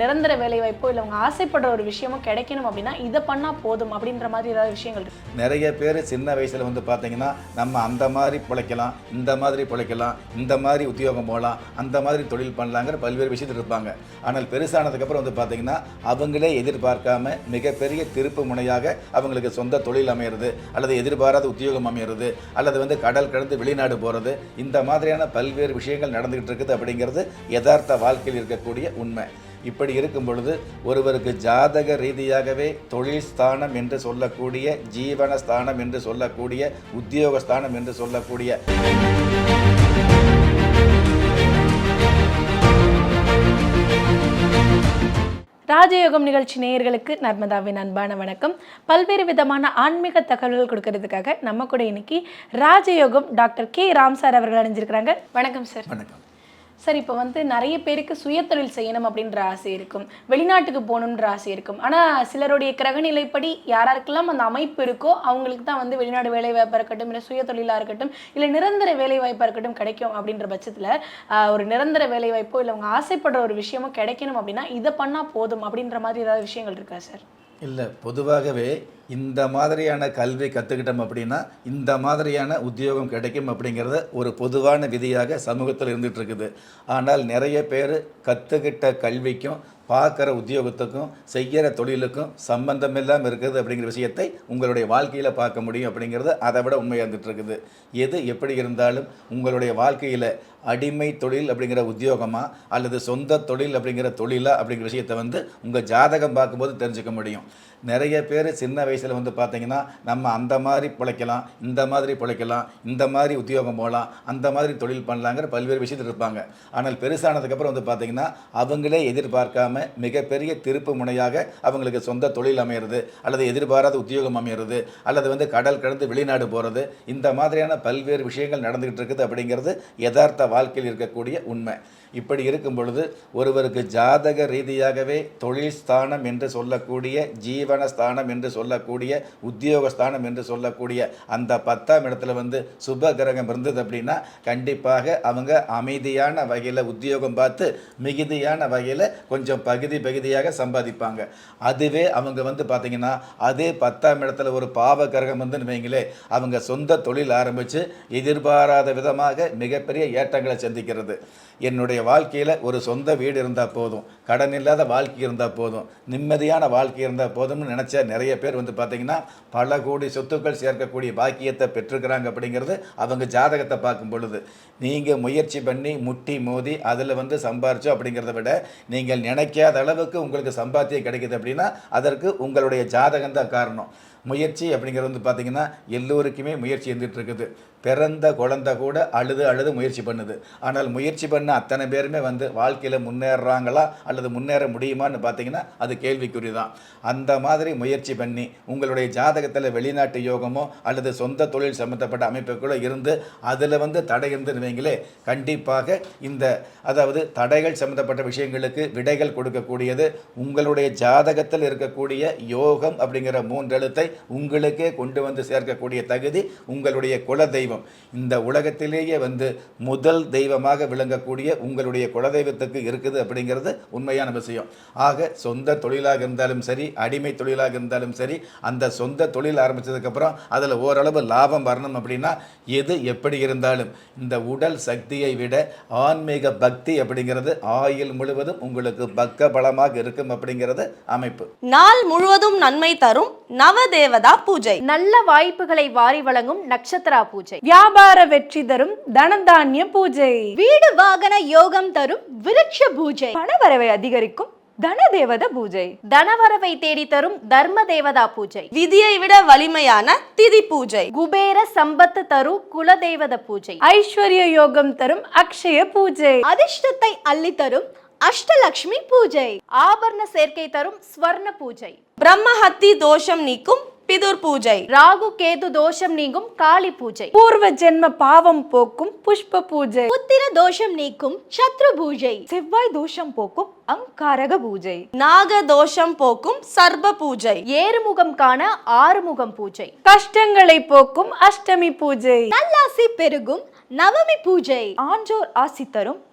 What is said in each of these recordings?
நிரந்தர வேலை வாய்ப்போ இல்லை அவங்க ஆசைப்படுற ஒரு விஷயமோ கிடைக்கணும் அப்படின்னா இதை பண்ணால் போதும் அப்படின்ற மாதிரி ஏதாவது விஷயங்கள் இருக்கு. நிறைய பேர் சின்ன வயசில் வந்து பார்த்தீங்கன்னா நம்ம அந்த மாதிரி பிழைக்கலாம் இந்த மாதிரி பிழைக்கலாம் இந்த மாதிரி உத்தியோகம் போகலாம் அந்த மாதிரி தொழில் பண்ணலாங்கிற பல்வேறு விஷயத்தில் இருப்பாங்க. ஆனால் பெருசானதுக்கப்புறம் வந்து பார்த்தீங்கன்னா அவங்களே எதிர்பார்க்காம மிகப்பெரிய திருப்பு முனையாக அவங்களுக்கு சொந்த தொழில் அமையிறது அல்லது எதிர்பாராத உத்தியோகம் அமையிறது அல்லது வந்து கடல் கடந்து வெளிநாடு போகிறது இந்த மாதிரியான பல்வேறு விஷயங்கள் நடந்துகிட்டு இருக்குது அப்படிங்கிறது யதார்த்த வாழ்க்கையில் இருக்கக்கூடிய உண்மை. இப்படி இருக்கும் பொழுது ஒருவருக்கு ஜாதக ரீதியாகவே தொழில் ஸ்தானம் என்று சொல்லக்கூடிய ஜீவன ஸ்தானம் என்று சொல்லக்கூடிய உத்தியோக ஸ்தானம் என்று சொல்லக்கூடிய. ராஜயோகம் நிகழ்ச்சி நேயர்களுக்கு நர்மதாவின் அன்பான வணக்கம். பல்வேறு விதமான ஆன்மீக தகவல்கள் கொடுக்கறதுக்காக நம்ம கூட இன்னைக்கு ராஜயோகம் டாக்டர் கே ராம் சார் அவர்கள் அணிஞ்சிருக்கிறாங்க. வணக்கம் சார். வணக்கம். சார் இப்போ வந்து நிறைய பேருக்கு சுயத்தொழில் செய்யணும் அப்படின்ற ஆசை இருக்கும். வெளிநாட்டுக்கு போகணுன்ற ஆசை இருக்கும். ஆனால் சிலருடைய கிரகநிலைப்படி யாராருக்கெல்லாம் அந்த அமைப்பு இருக்கோ அவங்களுக்கு தான் வந்து வெளிநாடு வேலை வாய்ப்பாக இருக்கட்டும் இல்லை சுயத்தொழிலாக இருக்கட்டும் இல்லை நிரந்தர வேலை வாய்ப்பாக இருக்கட்டும் கிடைக்கும் அப்படின்ற பட்சத்தில் ஒரு நிரந்தர வேலை வாய்ப்போ இல்லை அவங்க ஆசைப்படுற ஒரு விஷயமோ கிடைக்கணும் அப்படின்னா இதை பண்ணால் போதும் அப்படின்ற மாதிரி ஏதாவது விஷயங்கள் இருக்கா சார்? இல்லை பொதுவாகவே இந்த மாதிரியான கல்வி கற்றுக்கிட்டோம் அப்படின்னா இந்த மாதிரியான உத்தியோகம் கிடைக்கும் அப்படிங்கிறத ஒரு பொதுவான விதியாக சமூகத்தில் இருந்துகிட்டு இருக்குது ஆனால் நிறைய பேர் கற்றுக்கிட்ட கல்விக்கும் பார்க்குற உத்தியோகத்துக்கும் செய்கிற தொழிலுக்கும் சம்பந்தம் இல்லாமல் இருக்குது அப்படிங்கிற விஷயத்தை உங்களுடைய வாழ்க்கையில் பார்க்க முடியும் அப்படிங்கிறது அதை விட உண்மையாக இருந்துகிட்டு இருக்குது எது எப்படி இருந்தாலும் உங்களுடைய வாழ்க்கையில் அடிமை தொழில் அப்படிங்கிற உத்தியோகமா அல்லது சொந்த தொழில் அப்படிங்கிற தொழிலாக அப்படிங்கிற விஷயத்தை வந்து உங்கள் ஜாதகம் பார்க்கும்போது தெரிஞ்சுக்க முடியும். நிறைய பேர் சின்ன வயசில் வந்து பார்த்தீங்கன்னா நம்ம அந்த மாதிரி பிழைக்கலாம் இந்த மாதிரி பிழைக்கலாம் இந்த மாதிரி உத்தியோகம் போகலாம் அந்த மாதிரி தொழில் பண்ணலாங்கிற பல்வேறு விஷயத்தில் இருப்பாங்க. ஆனால் பெருசானதுக்கப்புறம் வந்து பார்த்தீங்கன்னா அவங்களே எதிர்பார்க்காம மிகப்பெரிய திருப்பு முனையாக அவங்களுக்கு சொந்த தொழில் அமையிறது அல்லது எதிர்பாராத உத்தியோகம் அமையிறது அல்லது வந்து கடல் கடந்து வெளிநாடு போகிறது இந்த மாதிரியான பல்வேறு விஷயங்கள் நடந்துகிட்டு இருக்குது அப்படிங்கிறது யதார்த்த வாழ்க்கையில் இருக்கக்கூடிய உண்மை. இப்படி இருக்கும் பொழுது ஒருவருக்கு ஜாதக ரீதியாகவே தொழில் ஸ்தானம் என்று சொல்லக்கூடிய ஜீவன ஸ்தானம் என்று சொல்லக்கூடிய உத்தியோக ஸ்தானம் என்று சொல்லக்கூடிய அந்த பத்தாம் இடத்துல வந்து சுப கிரகம் இருந்தது அப்படின்னா கண்டிப்பாக அவங்க அமைதியான வகையில் உத்தியோகம் பார்த்து மிகுதியான வகையில் கொஞ்சம் பகுதி பகுதியாக சம்பாதிப்பாங்க. அதுவே அவங்க வந்து பார்த்தீங்கன்னா அதே பத்தாம் இடத்துல ஒரு பாவ கிரகம் வந்து வைங்களே அவங்க சொந்த தொழில் ஆரம்பித்து எதிர்பாராத விதமாக மிகப்பெரிய ஏற்றங்களை சந்திக்கிறது. என்னுடைய வாழ்க்கையில் ஒரு சொந்த வீடு இருந்தால் போதும். கடன் இல்லாத வாழ்க்கை இருந்தால் போதும். நிம்மதியான வாழ்க்கை இருந்தால் போதும்னு நினச்ச நிறைய பேர் வந்து பார்த்திங்கன்னா பல கோடி சொத்துக்கள் சேர்க்கக்கூடிய பாக்கியத்தை பெற்றுக்கிறாங்க அப்படிங்கிறது அவங்க ஜாதகத்தை பார்க்கும் பொழுது. நீங்கள் முயற்சி பண்ணி முட்டி மோதி அதில் வந்து சம்பாரிச்சோம் அப்படிங்கிறத விட நீங்கள் நினைக்காத அளவுக்கு உங்களுக்கு சம்பாத்தியம் கிடைக்குது அப்படின்னா அதற்கு உங்களுடைய ஜாதகம் தான் காரணம். முயற்சி அப்படிங்கிறது வந்து பார்த்திங்கன்னா எல்லோருக்குமே முயற்சி இருந்துகிட்ருக்குது பிறந்த குழந்தை கூட அழுது அழுது முயற்சி பண்ணுது. ஆனால் முயற்சி பண்ண அத்தனை பேருமே வந்து வாழ்க்கையில் முன்னேறுறாங்களா அல்லது முன்னேற முடியுமான்னு பார்த்தீங்கன்னா அது கேள்விக்குறி தான் அந்த மாதிரி முயற்சி பண்ணி உங்களுடைய ஜாதகத்தில் வெளிநாட்டு யோகமோ அல்லது சொந்த தொழில் சம்மந்தப்பட்ட அமைப்புகளோ இருந்து அதில் வந்து தடை இருந்துருவீங்களே கண்டிப்பாக இந்த அதாவது தடைகள் சம்மந்தப்பட்ட விஷயங்களுக்கு விடைகள் கொடுக்கக்கூடியது உங்களுடைய ஜாதகத்தில் இருக்கக்கூடிய யோகம் அப்படிங்கிற மூன்றெழுத்தை உங்களுக்கே கொண்டு வந்து சேர்க்கக்கூடிய தகுதி உங்களுடைய குல தெய்வம் இந்த உலகத்திலேயே வந்து முதல் தெய்வமாக விளங்கக்கூடிய உங்களுடைய குலதெய்வத்துக்கு இருக்குது அப்படிங்கிறது உண்மையான விஷயம். ஆக சொந்த தொழிலாக இருந்தாலும் சரி அடிமை தொழிலாக இருந்தாலும் சரி அந்த சொந்த தொழில் ஆரம்பித்ததுக்கப்புறம் அதில் ஓரளவு லாபம் வரணும் அப்படின்னா எது எப்படி இருந்தாலும் இந்த உடல் சக்தியை விட ஆன்மீக பக்தி அப்படிங்கிறது ஆயுள் முழுவதும் உங்களுக்கு பக்க பலமாக இருக்கும் அப்படிங்கிறது அமைப்பு. நாள் முழுவதும் நன்மை தரும். நவதேவதா பூஜை. நல்ல வாய்ப்புகளை வாரி வழங்கும் நட்சத்திரா பூஜை. வியாபார வெற்றி தரும் தனதானிய பூஜை. வீடு வாகன யோகம் தரும் விருட்ச பூஜை. பணவரவை அதிகரிக்கும் தனதேவத பூஜை. தனவரவை தேடி தரும் தர்ம தேவதா பூஜை. விதியை விட வலிமையான திதி பூஜை. குபேர சம்பத்து தரு குலதேவத பூஜை. ஐஸ்வர்ய யோகம் தரும் அக்ஷய பூஜை. அதிர்ஷ்டத்தை அள்ளி தரும் அஷ்டலக்ஷ்மி பூஜை. ஆபரண சேர்க்கை தரும் ஸ்வர்ண பூஜை. பிரம்மஹத்தி தோஷம் நீக்கும் பிதுர் பூஜை. ராகு கேது தோஷம் நீங்கும் காளி பூஜை. பூர்வ ஜென்ம பாவம் போக்கும் புஷ்ப பூஜை. புத்திர தோஷம் நீக்கும் சத்ரு பூஜை. செவ்வாய் தோஷம் போக்கும் அங்காரக பூஜை. நாக தோஷம் போக்கும் சர்ப பூஜை. ஏறுமுகம் காண ஆறுமுகம் பூஜை. கஷ்டங்களை போக்கும் அஷ்டமி பூஜை. நல்லாசி பெருகும் நவமி பூஜை. ஆன்றோர் ஆசி தரும்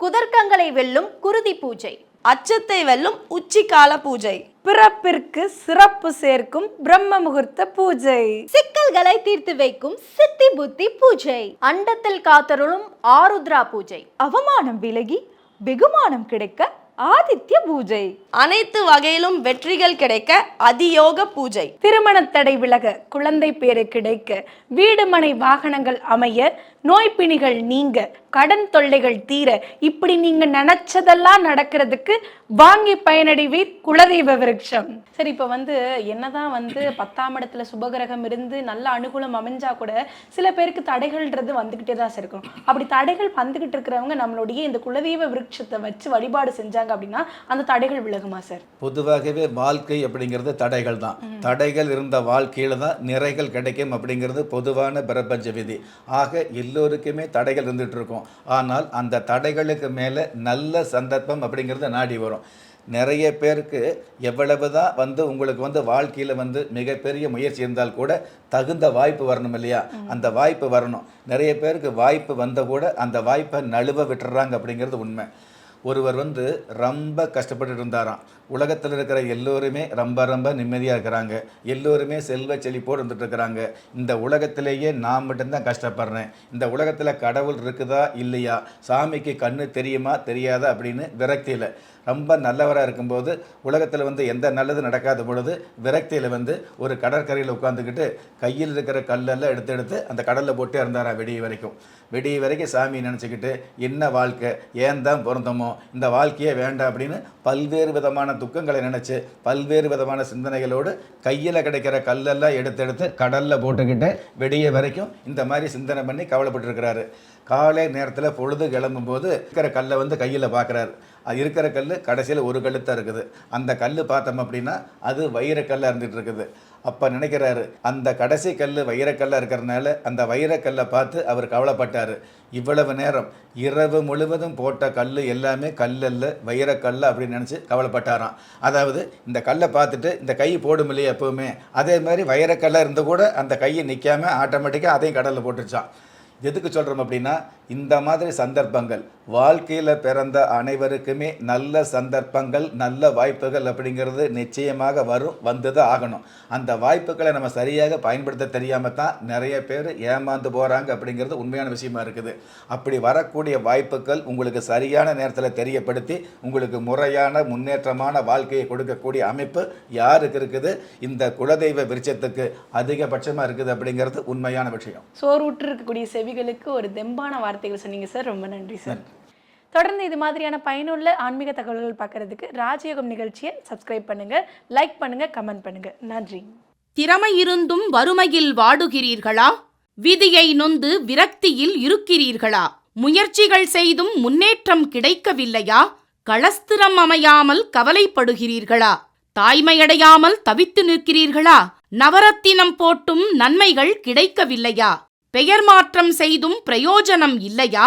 குதர்க்கங்களை வெல்லும் குருதி பூஜை. அச்சத்தை வெல்லும் உச்சிக்கால பூஜை. பிறப்பிற்கு சிறப்பு சேர்க்கும் பிரம்ம முகூர்த்த பூஜை. சிக்கல்களை தீர்த்து வைக்கும் சித்தி புத்தி பூஜை. அண்டத்தில் காத்தருளும் ஆருத்ரா பூஜை. அவமானம் விலகி வெகுமானம் கிடைக்க ஆதித்ய பூஜை. அனைத்து வகையிலும் வெற்றிகள் கிடைக்க அதியோக பூஜை. திருமண தடை விலக குழந்தை பேரு கிடைக்க வீடு மனை வாகனங்கள் அமைய நோய் பிணிகள் நீங்க கடன் தொல்லைகள் தீர இப்படி நீங்க நினைச்சதெல்லாம் நடக்கிறதுக்கு வாங்கி பயனடைவீர் குலதெய்வ விருட்சம். சரி இப்போ வந்து என்னதான் வந்து பத்தாம் இடத்துல சுபகிரகம் இருந்து நல்ல அனுகூலம் அமைஞ்சா கூட சில பேருக்கு தடைகள்ன்றது வந்துகிட்டே தான் சார் இருக்கும். அப்படி தடைகள் வந்துகிட்டு இருக்கிறவங்க நம்மளுடைய இந்த குலதெய்வ விருட்சத்தை வச்சு வழிபாடு செஞ்சாங்க அப்படின்னா அந்த தடைகள் விலகுமா சார்? பொதுவாகவே வாழ்க்கை அப்படிங்கிறது தடைகள் தான். தடைகள் இருந்த வாழ்க்கையில தான் நிறைகள் கிடைக்கும் அப்படிங்கிறது பொதுவான பிரபஞ்ச விதி. ஆக எல்லோருக்குமே தடைகள் இருந்துகிட்டு இருக்கும். ஆனால் அந்த தடைகளுக்கு மேலே நல்ல சந்தர்ப்பம் அப்படிங்கிறது நாடி வரும். நிறைய பேருக்கு எவ்வளவு தான் வந்து உங்களுக்கு வந்து வாழ்க்கையில் வந்து மிகப்பெரிய முயற்சி இருந்தால் கூட தகுந்த வாய்ப்பு வரணும் இல்லையா? அந்த வாய்ப்பு வரணும். நிறைய பேருக்கு வாய்ப்பு வந்த கூட அந்த வாய்ப்பை நழுவ விட்டுறாங்க அப்படிங்கிறது உண்மை. ஒருவர் வந்து ரொம்ப கஷ்டப்பட்டு இருந்தாராம் உலகத்தில் இருக்கிற எல்லோருமே ரொம்ப ரொம்ப நிம்மதியாக இருக்கிறாங்க. எல்லோருமே செல்வ செழிப்போடு இருந்துட்டுருக்கிறாங்க இந்த உலகத்திலேயே நான் மட்டும்தான் கஷ்டப்படுறேன். இந்த உலகத்தில் கடவுள் இருக்குதா? இல்லையா? சாமிக்கு கண்ணு தெரியுமா? தெரியாதா? அப்படின்னு விரக்தியில். ரொம்ப நல்லவராக இருக்கும்போது உலகத்தில் வந்து எந்த நல்லது நடக்காத பொழுது விரக்தியில் வந்து ஒரு கடற்கரையில் உட்காந்துக்கிட்டு கையில் இருக்கிற கல்லெல்லாம் எடுத்து எடுத்து அந்த கடலில் போட்டு இருந்தாரா வெடிய வரைக்கும். வெடிய வரைக்கும் சாமி நினச்சிக்கிட்டு என்ன வாழ்க்கை? ஏன் தான் பிறந்தோமோ இந்த வாழ்க்கையே வேண்டாம் அப்படின்னு பல்வேறு விதமான துக்கங்களை நினச்சி பல்வேறு விதமான சிந்தனைகளோடு கையில் கிடைக்கிற கல்லெல்லாம் எடுத்து எடுத்து கடலில் போட்டுக்கிட்டு வெடிய வரைக்கும் இந்த மாதிரி சிந்தனை பண்ணி கவலைப்பட்டிருக்கிறாரு. காலை நேரத்தில் பொழுது கிளம்பும்போது இருக்கிற கல்லை வந்து கையில் பார்க்குறாரு அது இருக்கிற கல் கடைசியில் ஒரு கல்லு தான் இருக்குது. அந்த கல் பார்த்தோம் அப்படின்னா அது வைரக்கல்லாக இருந்துகிட்டு இருக்குது. அப்போ நினைக்கிறாரு அந்த கடைசி கல் வைரக்கல்லாக இருக்கிறதுனால அந்த வைரக்கல்லை பார்த்து அவர் கவலைப்பட்டார். இவ்வளவு நேரம் இரவு முழுவதும் போட்ட கல் எல்லாமே கல்லல்ல வைரக்கல் அப்படின்னு நினச்சி கவலைப்பட்டாராம். அதாவது இந்த கல்லை பார்த்துட்டு இந்த கை போடும் இல்லையா எப்போவுமே? அதே மாதிரி வைரக்கல்லாக இருந்து கூட அந்த கையை நிற்காம ஆட்டோமேட்டிக்காக அதையும் கடலில் போட்டுருச்சான் எதுக்கு சொல்கிறோம் அப்படின்னா இந்த மாதிரி சந்தர்ப்பங்கள் வாழ்க்கையில் பிறந்த அனைவருக்குமே நல்ல சந்தர்ப்பங்கள் நல்ல வாய்ப்புகள் அப்படிங்கிறது நிச்சயமாக வரும் வந்து தான் ஆகணும். அந்த வாய்ப்புகளை நம்ம சரியாக பயன்படுத்த தெரியாமல் தான் நிறைய பேர் ஏமாந்து போகிறாங்க அப்படிங்கிறது உண்மையான விஷயமா இருக்குது. அப்படி வரக்கூடிய வாய்ப்புகள் உங்களுக்கு சரியான நேரத்தில் தெரியப்படுத்தி உங்களுக்கு முறையான முன்னேற்றமான வாழ்க்கையை கொடுக்கக்கூடிய அமைப்பு யாருக்கு இருக்குது? இந்த குலதெய்வ விருட்சத்துக்கு அதிகபட்சமாக இருக்குது அப்படிங்கிறது உண்மையான விஷயம். சோறுற்று இருக்கக்கூடிய செவிகளுக்கு ஒரு தெம்பான வார்த்தைகள் சொன்னீங்க சார். ரொம்ப நன்றி சார். தொடர்ந்து இது மாதிரியான பயனுள்ள ஆன்மீக தகவல்கள் பார்க்கறதுக்கு ராஜயோகம் நிகழ்ச்சியை சப்ஸ்கிரைப் பண்ணுங்க லைக் பண்ணுங்க கமெண்ட் பண்ணுங்க. நன்றி. திறமை இருந்தும் வறுமையில் வாடுகிறீர்களா? விதியை நொந்து விரக்தியில் இருக்கிறீர்களா? முயற்சிகள் செய்தும் முன்னேற்றம் கிடைக்கவில்லையா? களஸ்திரம் அமையாமல் கவலைப்படுகிறீர்களா? தாய்மையடையாமல் தவித்து நிற்கிறீர்களா? நவரத்தினம் போட்டும் நன்மைகள் கிடைக்கவில்லையா? பெயர் மாற்றம் செய்தும் பிரயோஜனம் இல்லையா?